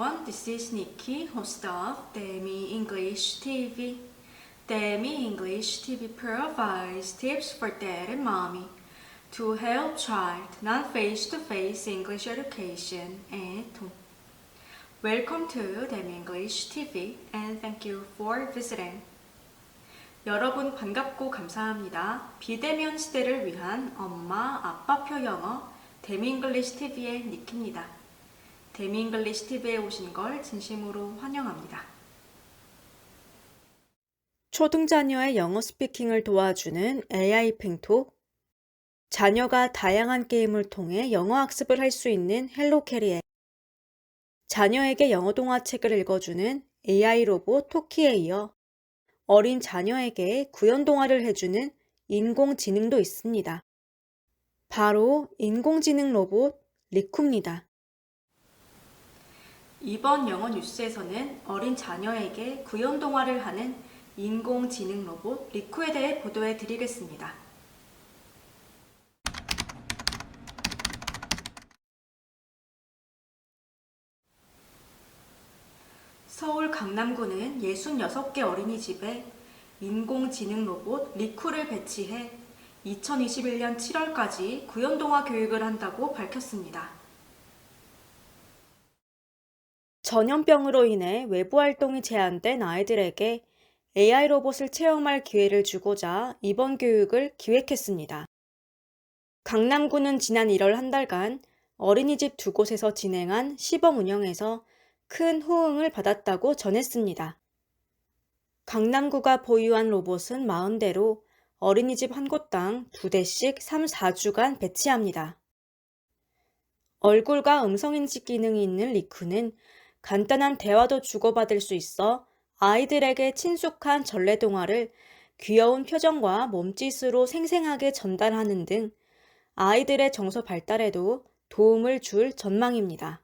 is Nikki, host of Demi English TV. Demi English TV provides tips for dad and mommy to help child non face-to-face English education at home. Welcome to Demi English TV and thank you for visiting. 여러분 반갑고 감사합니다. 비대면 시대를 위한 엄마, 아빠 표 영어 데미 잉글리시 TV의 니키입니다. 데미잉글리시 TV에 오신 걸 진심으로 환영합니다. 초등 자녀의 영어 스피킹을 도와주는 AI 팽토, 자녀가 다양한 게임을 통해 영어 학습을 할 수 있는 헬로 캐리에, 자녀에게 영어 동화책을 읽어주는 AI 로봇 토키에 이어 어린 자녀에게 구연 동화를 해주는 인공지능도 있습니다. 바로 인공지능 로봇 리쿠입니다. 이번 영어 뉴스에서는 어린 자녀에게 구연 동화를 하는 인공지능 로봇 리쿠에 대해 보도해 드리겠습니다. 서울 강남구는 66개 어린이집에 인공지능 로봇 리쿠를 배치해 2021년 7월까지 구연동화 교육을 한다고 밝혔습니다. 전염병으로 인해 외부 활동이 제한된 아이들에게 AI 로봇을 체험할 기회를 주고자 이번 교육을 기획했습니다. 강남구는 지난 1월 한 달간 어린이집 두 곳에서 진행한 시범 운영에서 큰 호응을 받았다고 전했습니다. 강남구가 보유한 로봇은 40대로 어린이집 한 곳당 두 대씩 3, 4주간 배치합니다. 얼굴과 음성인식 기능이 있는 리쿠는 간단한 대화도 주고받을 수 있어 아이들에게 친숙한 전래동화를 귀여운 표정과 몸짓으로 생생하게 전달하는 등 아이들의 정서 발달에도 도움을 줄 전망입니다.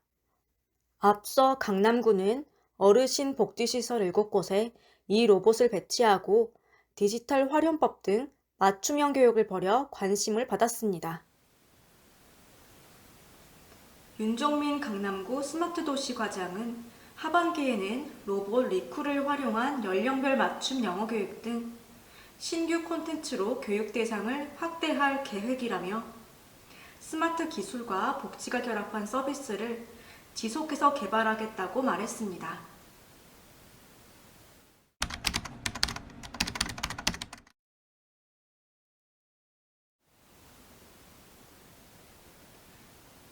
앞서 강남구는 어르신 복지시설 7곳에 이 로봇을 배치하고 디지털 활용법 등 맞춤형 교육을 벌여 관심을 받았습니다. 윤종민 강남구 스마트 도시 과장은 하반기에는 로봇 리쿠를 활용한 연령별 맞춤 영어 교육 등 신규 콘텐츠로 교육 대상을 확대할 계획이라며 스마트 기술과 복지가 결합한 서비스를 지속해서 개발하겠다고 말했습니다.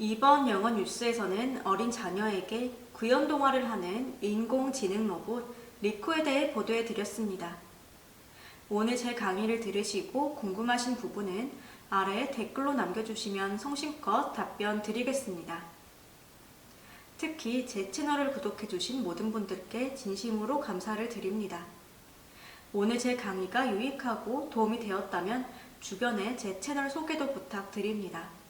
이번 영어 뉴스에서는 어린 자녀에게 구연 동화를 하는 인공지능 로봇 리코에 대해 보도해 드렸습니다. 오늘 제 강의를 들으시고 궁금하신 부분은 아래 댓글로 남겨주시면 성심껏 답변 드리겠습니다. 특히 제 채널을 구독해주신 모든 분들께 진심으로 감사를 드립니다. 오늘 제 강의가 유익하고 도움이 되었다면 주변에 제 채널 소개도 부탁드립니다.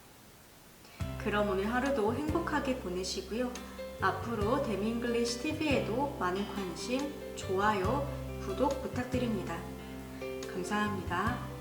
그럼 오늘 하루도 행복하게 보내시고요. 앞으로 데미잉글리시 TV에도 많은 관심, 좋아요, 구독 부탁드립니다. 감사합니다.